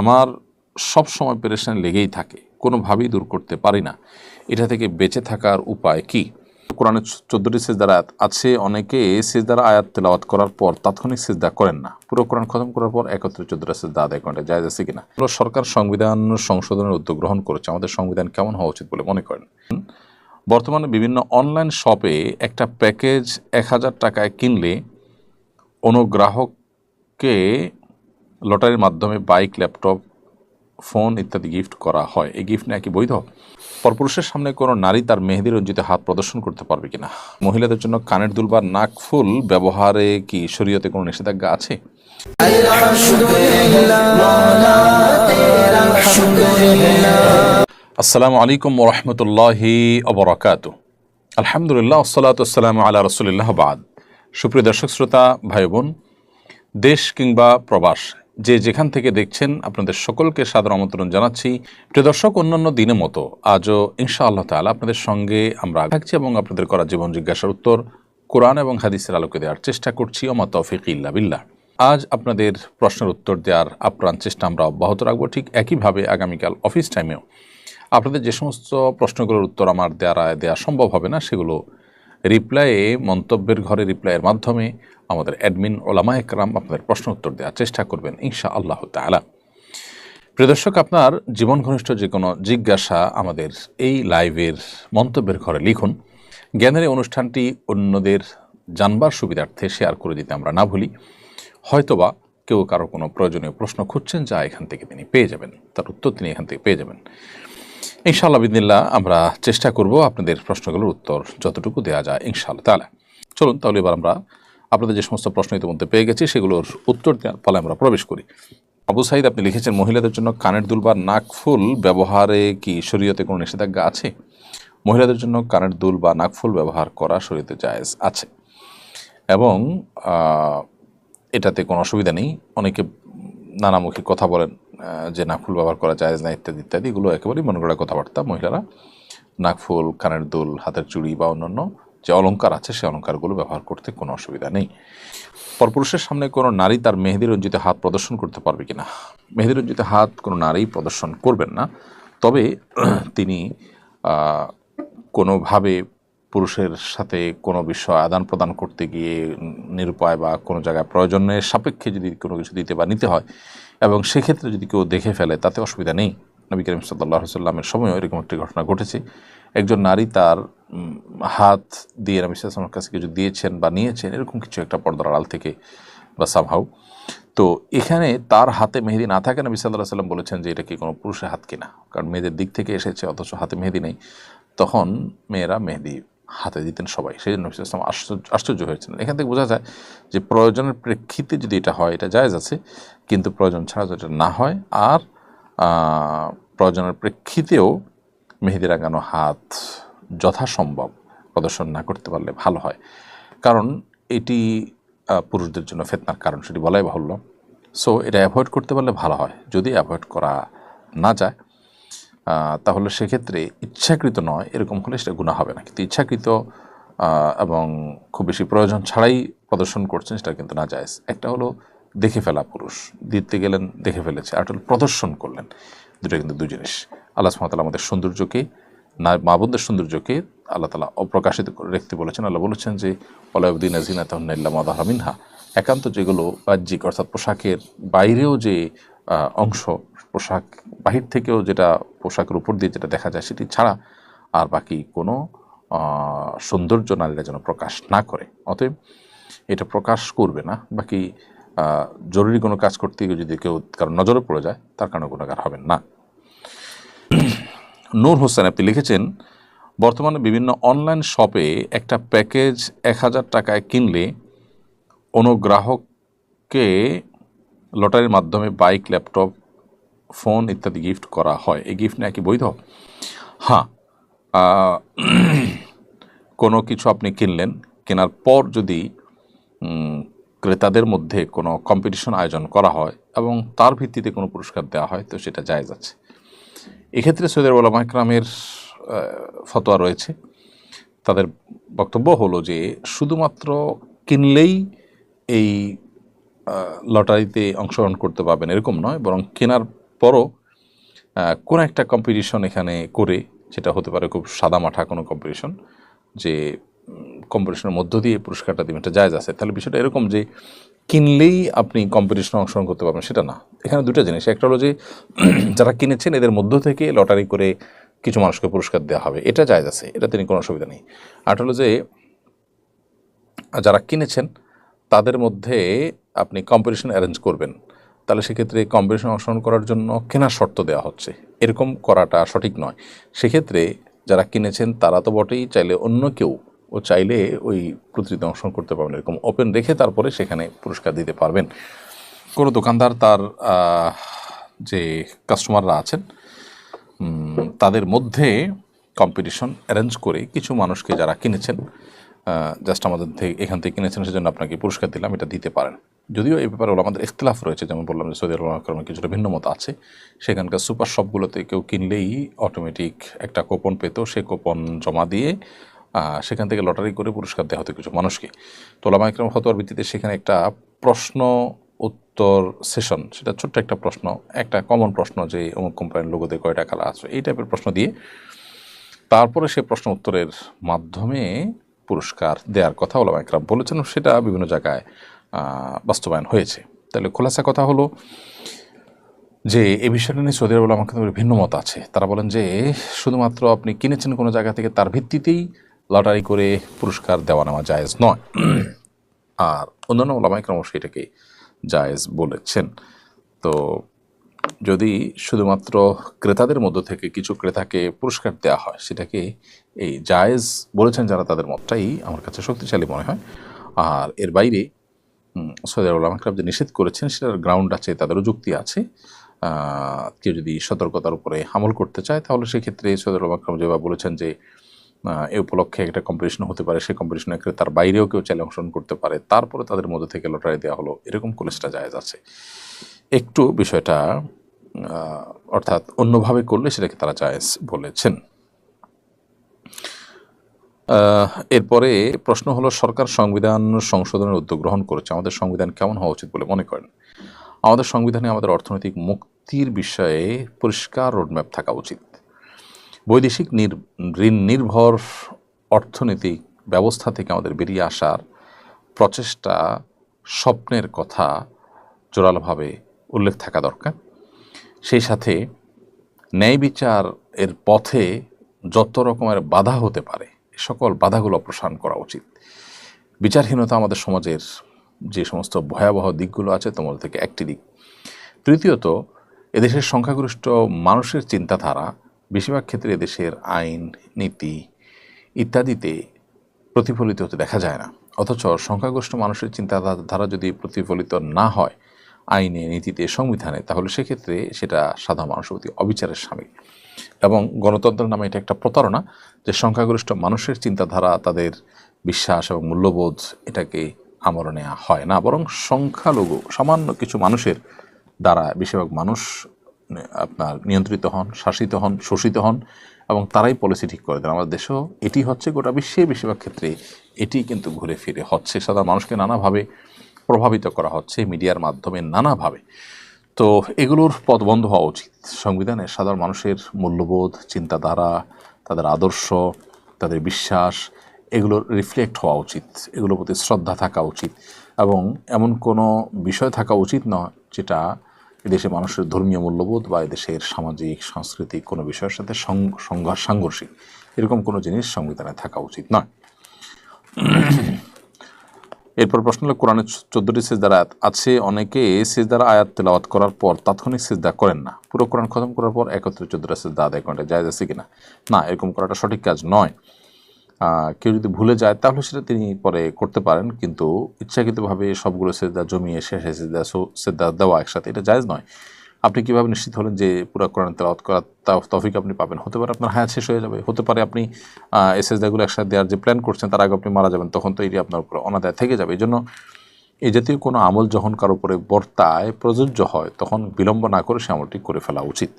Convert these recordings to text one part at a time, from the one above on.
আমার সব সময় পেরেশান লেগেই থাকে, কোনোভাবেই দূর করতে পারি না। এটা থেকে বেঁচে থাকার উপায় কি? কোরআনে চোদ্দটি সেজদার আয়াত আছে, অনেকে সেজদার আয়াত তেলাওয়াত করার পর তাৎক্ষণিক সেজদা করেন না। পুরো কোরআন খতম করার পর একত্রে চোদ্দটা সেজদা আদায় করেন যায় আছে কিনা? হলো সরকার সংবিধান সংশোধনের উদ্যোগ গ্রহণ করেছে, আমাদের সংবিধান কেমন হওয়া উচিত বলে মনে করেন? বর্তমানে বিভিন্ন অনলাইন শপে একটা প্যাকেজ এক হাজার টাকায় কিনলে অনুগ্রাহককে লটারির মাধ্যমে বাইক, ল্যাপটপ, ফোন ইত্যাদি গিফট করা হয়। এই গিফট নাকি বৈধ? পরপুরুষের সামনে কোনো নারী তার মেহেদি রঞ্জিত হাত প্রদর্শন করতে পারবে কিনা? মহিলাদের জন্য কানের দুল বা নাকফুল ব্যবহারে কি শরীয়তে কোনো নিষেধাজ্ঞা আছে? আসসালামু আলাইকুম ওরহমতুল্লাহি অবরাকাত আলহামদুলিল্লাহ আসসালাতু আসসালামু আলা রসুলিল্লাহ বাদ। সুপ্রিয় দর্শক, শ্রোতা ভাই বোন দেশ কিংবা প্রবাস যে যেখান থেকে দেখছেন, আপনাদের সকলকে সাদর আমন্ত্রণ জানাচ্ছি। প্রিয় দর্শক, অন্যান্য দিনের মতো আজও ইনশা আল্লাহ তালা আপনাদের সঙ্গে আমরা থাকছি এবং আপনাদের করা জীবন জিজ্ঞাসার উত্তর, কোরআন এবং হাদিসের আলোকে দেওয়ার চেষ্টা করছি। ওমা তৌফিক ইল্লা বিল্লাহ। আজ আপনাদের প্রশ্নের উত্তর দেওয়ার আপ্রাণ চেষ্টা আমরা অব্যাহত রাখব ঠিক একইভাবে আগামীকাল অফিস টাইমেও। আপনাদের যে সমস্ত প্রশ্নগুলোর উত্তর আমার দেওয়া দেওয়া সম্ভব হবে না, সেগুলো রিপ্লাইয়ে মন্তব্যের ঘরে রিপ্লাইয়ের মাধ্যমে আমাদের অ্যাডমিন ওলামা একরাম আপনাদের প্রশ্ন উত্তর দেওয়ার চেষ্টা করবেন ইনশা আল্লাহ তালা প্রিয় দর্শক, আপনার জীবন ঘনিষ্ঠ যে কোনো জিজ্ঞাসা আমাদের এই লাইভের মন্তব্যের ঘরে লিখুন। জ্ঞানের অনুষ্ঠানটি অন্যদের জানবার সুবিধার্থে শেয়ার করে দিতে আমরা না ভুলি। হয়তোবা কেউ কারও কোনো প্রয়োজনীয় প্রশ্ন খুঁজছেন যা এখান থেকে তিনি পেয়ে যাবেন, তার উত্তর তিনি এখান থেকে পেয়ে যাবেন। ইনশাআল্লাহ বিদিল্লা আমরা চেষ্টা করব আপনাদের প্রশ্নগুলোর উত্তর যতটুকু দেওয়া যায়, ইনশাআল্লাহ তাহলে চলুন তাহলে এবার আমরা আপনাদের যে সমস্ত প্রশ্ন ইতিমধ্যে পেয়ে গেছি, সেগুলোর উত্তর দেওয়ার ফলে আমরা প্রবেশ করি। আবু সাইদ, আপনি লিখেছেন, মহিলাদের জন্য কানের দুল বা নাকফুল ব্যবহারে কি শরীয়তে কোনো নিষেধাজ্ঞা আছে? মহিলাদের জন্য কানের দুল বা নাকফুল ব্যবহার করা শরীয়তে জায়েজ আছে। এবং এটাতে কোনো অসুবিধা নেই। অনেকে নানামুখী কথা বলেন যে নাকফুল ব্যবহার করা যায় না, ইত্যাদি ইত্যাদি। এগুলো একেবারেই মনে করা কথাবার্তা। মহিলারা নাকফুল কানের দুল, হাতের চুড়ি বা অন্যান্য যে অলংকার আছে সেই অলংকারগুলো ব্যবহার করতে কোনো অসুবিধা নেই। পরপুরুষের সামনে কোনো নারী তার মেহেদি রঞ্জিত হাত প্রদর্শন করতে পারবে কিনা? মেহেদি রঞ্জিত হাত কোনো নারী প্রদর্শন করবেন না। তবে তিনি কোনোভাবে পুরুষের সাথে কোনো বিষয় আদান প্রদান করতে গিয়ে নিরুপায় বা কোনো জায়গায় প্রয়োজনের সাপেক্ষে যদি কোনো কিছু দিতে বা নিতে হয়, এবং সেক্ষেত্রে যদি কেউ দেখে ফেলে, তাতে অসুবিধা নেই। নবী করিম সাল্লাহ সাল্লামের সময়ও এরকম একটি ঘটনা ঘটেছে। একজন নারী তার হাত দিয়ে নবী সাল্লামের কাছে কিছু দিয়েছেন বা নিয়েছেন, এরকম কিছু একটা পর্দার আড়াল থেকে বা সামহাউ তো এখানে তার হাতে মেহেদি না থাকে নবী সাল্লাহ সাল্লাম বলেছেন যে এটা কি কোনো পুরুষের হাত কিনা, কারণ মেয়েদের দিক থেকে এসেছে, অথচ হাতে মেহেদি নেই। তখন মেয়েরা মেহেদি হাতে দিতেন সবাই সেই জন্য নবী ওয়াসাল্লাম আশ্চর্য আশ্চর্য হয়েছিলেন এখান থেকে বোঝা যায় যে প্রয়োজনের প্রেক্ষিতে যদি এটা হয়, এটা জায়েজ আছে, কিন্তু প্রয়োজন ছাড়া যদি এটা না হয়, আর প্রয়োজনের প্রেক্ষিতেও মেহেদি রাঙানো হাত যথাসম্ভব প্রদর্শন না করতে পারলে ভালো হয়। কারণ এটি পুরুষদের জন্য ফেতনার কারণ, সেটি বলাই বাহুল্য। সো এটা অ্যাভয়েড করতে পারলে ভালো হয়। যদি অ্যাভয়েড করা না যায় তাহলে সেক্ষেত্রে ইচ্ছাকৃত নয়, এরকম হলে সেটা গুণা হবে না। কিন্তু ইচ্ছাকৃত এবং খুব বেশি প্রয়োজন ছাড়াই প্রদর্শন করছেন, সেটা কিন্তু না যায়। একটা হলো দেখে ফেলা পুরুষ। দিতে গেলেন, দেখে ফেলেছে। আর প্রদর্শন করলেন। দুটো কিন্তু দু জিনিস। আল্লাহ সুমতাল আমাদের সৌন্দর্যকে না মা বোনদের সৌন্দর্যকে আল্লাহ তালা অপ্রকাশিত করে রাখতে বলেছেন। আল্লাহ বলেছেন যে অলাউদ্দিন আজিনা তাহ্নাল্লা মাদাহা মিনহা। একান্ত যেগুলো বাহ্যিক, অর্থাৎ পোশাকের বাইরেও যে অংশ, পোশাক বাহির থেকেও যেটা পোশাকের উপর দিয়ে যেটা দেখা যায় সেটি ছাড়া আর বাকি কোনো সৌন্দর্য নারীরা যেন প্রকাশ না করে। অতএব এটা প্রকাশ করবে না। বাকি জরুরি কোনো কাজ করতে গিয়ে যদি কেউ কারণ নজরে পড়ে যায়, তার কারণে গুণাগার হবেন না। নূর হোসেন, আপনি লিখেছেন, বর্তমানে বিভিন্ন অনলাইন শপে একটা প্যাকেজ এক হাজার টাকায় কিনলে অনুগ্রাহককে লটারির মাধ্যমে বাইক, ল্যাপটপ, ফোন ইত্যাদি গিফট করা হয়। এই গিফট নাকি বৈধ? হ্যাঁ কোনো কিছু আপনি কিনলেন, কেনার পর যদি ক্রেতাদের মধ্যে কোনো কম্পিটিশন আয়োজন করা হয় এবং তার ভিত্তিতে কোনো পুরস্কার দেওয়া হয়, তো সেটা জায়েজ আছে। এক্ষেত্রে সৈয়দের ওলামা ইকরামের ফতোয়া রয়েছে। তাদের বক্তব্য হলো যে, শুধুমাত্র কিনলেই এই লটারিতে অংশগ্রহণ করতে পারবেন এরকম নয়, বরং কেনার পরও কোনো একটা কম্পিটিশন এখানে করে, যেটা হতে পারে খুব সাদামাঠা কোনো কম্পিটিশন যে কম্পিটিশনের মধ্য দিয়ে পুরস্কারটা দিবেন, এটা জায়জ আছে। তাহলে বিষয়টা এরকম যে, কিনলেই আপনি কম্পিটিশনে অংশগ্রহণ করতে পারবেন, সেটা না। এখানে দুটো জিনিস। একটা হলো যে, যারা কিনেছেন, এদের মধ্য থেকে লটারি করে কিছু মানুষকে পুরস্কার দেওয়া হবে। এটা জায়জ আছে, এটা তিনি কোনো অসুবিধা নেই। আর হলো যে, যারা কিনেছেন, তাদের মধ্যে আপনি কম্পিটিশন অ্যারেঞ্জ করবেন। তাহলে সেক্ষেত্রে কম্পিটিশন অংশগ্রহণ করার জন্য কেনার শর্ত দেওয়া হচ্ছে। এরকম করাটা সঠিক নয়। সেক্ষেত্রে যারা কিনেছেন, তারা তো বটেই চাইলে অন্য কেউ, ও চাইলে ওই প্রতিযোগিতা অংশগ্রহণ করতে পারবেন এরকম ওপেন রেখে তারপরে সেখানে পুরস্কার দিতে পারবেন। কোনো দোকানদার তার যে কাস্টমাররা আছেন তাদের মধ্যে কম্পিটিশন অ্যারেঞ্জ করে কিছু মানুষকে যারা কিনেছেন জাস্ট আমাদের থেকে এখান থেকে কিনেছেন, সেজন্য আপনাকে পুরস্কার দিলাম, এটা দিতে পারেন। যদিও এই ব্যাপারে আমাদের ইখতলাফ রয়েছে, যেমন বললাম যে সৌদি আরব কিছুটা ভিন্ন মত আছে, সেখানকার সুপার শপগুলোতে কেউ কিনলেই অটোমেটিক একটা কোপন পেত, সে কোপন জমা দিয়ে সেখান থেকে লটারি করে পুরস্কার দেওয়া হতো কিছু মানুষকে। তো ওলামা ইকরাম হতোয়ার ভিত্তিতে সেখানে একটা প্রশ্ন উত্তর সেশন সেটা ছোট্ট একটা প্রশ্ন, একটা কমন প্রশ্ন যে অমুক কোম্পানির লোগোতে কয়টা কালার আছে, এই টাইপের প্রশ্ন দিয়ে তারপরে সে প্রশ্ন উত্তরের মাধ্যমে পুরস্কার দেওয়ার কথা ওলামা ইকরাম বলেছেন, সেটা বিভিন্ন জায়গায় বাস্তবায়ন হয়েছে। তাহলে খোলাসা কথা হলো যে, এ বিষয়টা নিয়ে সৌদি আরব আমাকে ভিন্ন মত আছে। তারা বলেন যে, শুধুমাত্র আপনি কিনেছেন কোনো জায়গা থেকে, তার ভিত্তিতেই লটারি করে পুরস্কার দেওয়া নেওয়া জায়েজ নয়। আর অন্যান্য ওলামাইকরাম সেটাকে জায়েজ বলেছেন। তো যদি শুধুমাত্র ক্রেতাদের মধ্য থেকে কিছু ক্রেতাকে পুরস্কার দেওয়া হয়, সেটাকে এই জায়েজ বলেছেন যারা, তাদের মতটাই আমার কাছে শক্তিশালী মনে হয়। আর এর বাইরে সৌদি আরব উলামা যে নিষেধ করেছেন, সেটার গ্রাউন্ড আছে, তাদেরও যুক্তি আছে। কেউ যদি সতর্কতার উপরে আমল করতে চায়, তাহলে সেক্ষেত্রে সৌদি আরব আকরাম যেভাবে বলেছেন যে এ উপলক্ষে একটা কম্পিটিশন হতে পারে। সেই কম্পিটিশনে তার বাইরেও কেউ চাইলে অংশগ্রহণ করতে পারে। তারপরে তাদের মধ্যে থেকে লটারি দেওয়া হলো। এরকম কলেজটা জায়েজ আছে। একটু বিষয়টা অর্থাৎ অন্যভাবে করলে সেটাকে তারা জায়েজ বলেছেন। এরপরে প্রশ্ন হলো, সরকার সংবিধান সংশোধনের উদ্যোগ গ্রহণ করেছে। আমাদের সংবিধান কেমন হওয়া উচিত বলে মনে করেন? আমাদের সংবিধানে আমাদের অর্থনৈতিক মুক্তির বিষয়ে পরিষ্কার রোডম্যাপ থাকা উচিত। বৈদেশিক ঋণ নির্ভর অর্থনৈতিক ব্যবস্থা থেকে আমাদের বেরিয়ে আসার প্রচেষ্টা স্বপ্নের কথা জোরালোভাবে উল্লেখ থাকা দরকার। সেই সাথে ন্যায় বিচার এর পথে যত রকমের বাধা হতে পারে সকল বাধাগুলো অপসারণ করা উচিত। বিচারহীনতা আমাদের সমাজের যে সমস্ত ভয়াবহ দিকগুলো আছে তোমার থেকে একটি দিক। তৃতীয়ত এদেশের সংখ্যাগরিষ্ঠ মানুষের চিন্তাধারা বেশিরভাগ ক্ষেত্রে দেশের আইন, নীতি ইত্যাদিতে প্রতিফলিত হতে দেখা যায় না। অথচ সংখ্যাগরিষ্ঠ মানুষের চিন্তাধারা যদি প্রতিফলিত না হয় আইনে, নীতিতে, সংবিধানে, তাহলে সেক্ষেত্রে সেটা সাধারণ মানুষের প্রতি অবিচারের সামিল। এবং গণতন্ত্রের নামে এটা একটা প্রতারণা যে সংখ্যাগরিষ্ঠ মানুষের চিন্তাধারা, তাদের বিশ্বাস এবং মূল্যবোধ এটাকে আমরণে নেওয়া হয় না। বরং সংখ্যালঘু, সামান্য কিছু মানুষের দ্বারা বেশিরভাগ মানুষ আপনার নিয়ন্ত্রিত হন, শাসিত হন, শোষিত হন এবং তারাই পলিসি ঠিক করে দেন। আমাদের দেশেও এটি হচ্ছে গোটা বিশ্বে বেশিরভাগ ক্ষেত্রে এটি কিন্তু ঘুরে ফিরে হচ্ছে। সাধারণ মানুষকে নানাভাবে প্রভাবিত করা হচ্ছে মিডিয়ার মাধ্যমে নানাভাবে। তো এগুলোর পথ বন্ধ হওয়া উচিত। সংবিধানে সাধারণ মানুষের মূল্যবোধ, চিন্তাধারা, তাদের আদর্শ, তাদের বিশ্বাস এগুলোর রিফ্লেক্ট হওয়া উচিত। এগুলোর প্রতি শ্রদ্ধা থাকা উচিত এবং এমন কোনো বিষয় থাকা উচিত নয় যেটা এদেশের মানুষের ধর্মীয় মূল্যবোধ বা এদেশের সামাজিক, সাংস্কৃতিক কোনো বিষয়ের সাথে সাংঘর্ষিক, এরকম কোনো জিনিস সংবিধানে থাকা উচিত নয়। এরপর প্রশ্ন হলো, কোরআনে চোদ্দটি সেজদার আয়াত আছে, অনেকে সেজদার আয়াত তেলাওয়াত করার পর তাৎক্ষণিক সেজদা করেন না। পুরো কোরআন খতম করার পর একত্রে চোদ্দটা সেজদা আদায় করেন জায়জ আছে কিনা? না, এরকম করাটা সঠিক কাজ নয়। কেউ যদি ভুলে যায়, তাহলে সেটা তিনি পরে করতে পারেন। কিন্তু ইচ্ছাকৃতভাবে সবগুলো সেজদা জমিয়ে শেষে সেজদা সেদ্ধা দেওয়া একসাথে এটা জায়েজ নয়। আপনি কীভাবে নিশ্চিত হলেন যে পুরো কোরআন তেলাওয়াত তা- তৌফিক আপনি পাবেন? হতে পারে আপনার হায়াত শেষ হয়ে যাবে। হতে পারে আপনি সেজদাগুলো একসাথে দেওয়ার যে প্ল্যান করছেন, তার আগে আপনি মারা যাবেন, তখন তো এটি আপনার উপর অনাদায় থেকে যাবে। এই জন্য এই জাতীয় কোনো আমল যখন কারও উপরে বর্তায়, প্রযোজ্য হয়, তখন বিলম্ব না করে সে আমলটি করে ফেলা উচিত।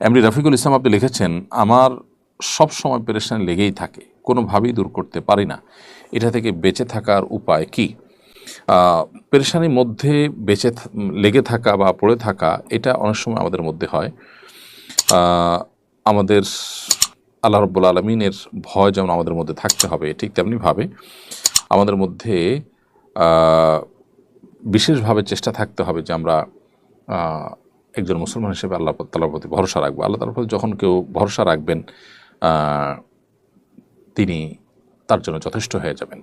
এমডি রফিকুল ইসলাম আপনি লিখেছেন, আমার সব সময় পেরেশানি লেগেই থাকে, কোনোভাবেই দূর করতে পারি না। এটা থেকে বেঁচে থাকার উপায় কি? পেরেশানির মধ্যে বেঁচে লেগে থাকা বা পড়ে থাকা, এটা অনেক সময় আমাদের মধ্যে হয়। আমাদের আল্লাহ রব্বুল আলমিনের ভয় যেমন আমাদের মধ্যে থাকতে হবে, ঠিক তেমনিভাবে আমাদের মধ্যে বিশেষভাবে চেষ্টা থাকতে হবে যে আমরা একজন মুসলমান হিসেবে আল্লাহ তালার প্রতি ভরসা রাখব। আল্লাহ তালার প্রতি যখন কেউ ভরসা রাখবেন তিনি তার জন্য যথেষ্ট হয়ে যাবেন।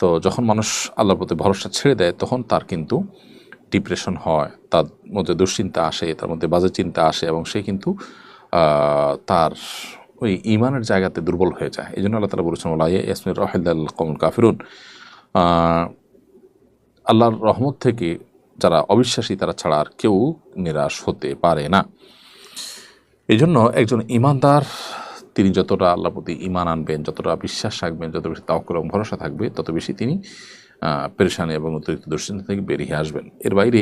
তো যখন মানুষ আল্লাহর প্রতি ভরসা ছেড়ে দেয়, তখন তার কিন্তু ডিপ্রেশন হয়, তার মধ্যে দুশ্চিন্তা আসে, তার মধ্যে বাজে চিন্তা আসে এবং সে কিন্তু তার ওই ইমানের জায়গাতে দুর্বল হয়ে যায়। এই জন্য আল্লাহ তালা বলেছেন ওলাই ইয়াসমির রহিল্লাল কমল কাফিরুন। আল্লাহর রহমত থেকে যারা অবিশ্বাসী, তারা ছাড়া আর কেউ নিরাশ হতে পারে না। এই জন্য একজন ইমানদার তিনি যতটা আল্লাহর প্রতি ইমান আনবেন, যতটা বিশ্বাস রাখবেন, যত বেশি তাওকুল এবং ভরসা থাকবে, তত বেশি তিনি পেরেশানি এবং অতিরিক্ত দুশ্চিন্তা থেকে বেরিয়ে আসবেন। এর বাইরে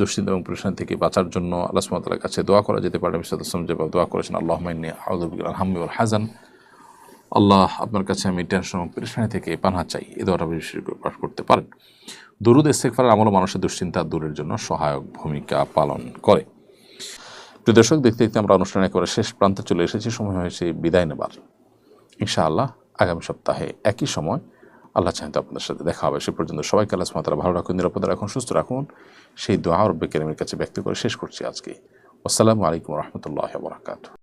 দুশ্চিন্তা এবং পেরেশানি থেকে বাঁচার জন্য আল্লাহ সুমতালার কাছে দোয়া করা যেতে পারে। আসলাম যেভাবে দোয়া করেছেন আল্লাহ মাইনি আউদুল আলহামি হাজান আল্লাহ আপনার কাছে আমি টেনশন এবং পেরেশানি থেকে পানা চাই। এ দোয়াটা বেশি করে পাঠ করতে পারেন। দুরুদ ইস্তেকফারের আমল মানুষের দুশ্চিন্তা দূরের জন্য সহায়ক ভূমিকা পালন করে। প্রিয় দর্শক, দেখতে দেখতে আমরা অনুষ্ঠানে একেবারে শেষ প্রান্তে চলে এসেছি। সময় হয়েছে বিদায় নেবার। ইনশাআল্লাহ আগামী সপ্তাহে একই সময় আল্লাহ চাহিদা আপনাদের সাথে দেখা হবে। সে পর্যন্ত সবাইকে আল্লাহ সুমাতারা ভালো রাখুন, নিরাপদে রাখুন, সুস্থ রাখুন। সেই দোয়া রব্বে কেরামের কাছে ব্যক্ত করে শেষ করছি আজকে। আসসালামু আলাইকুম রহমতুল্লাহ বরাকাত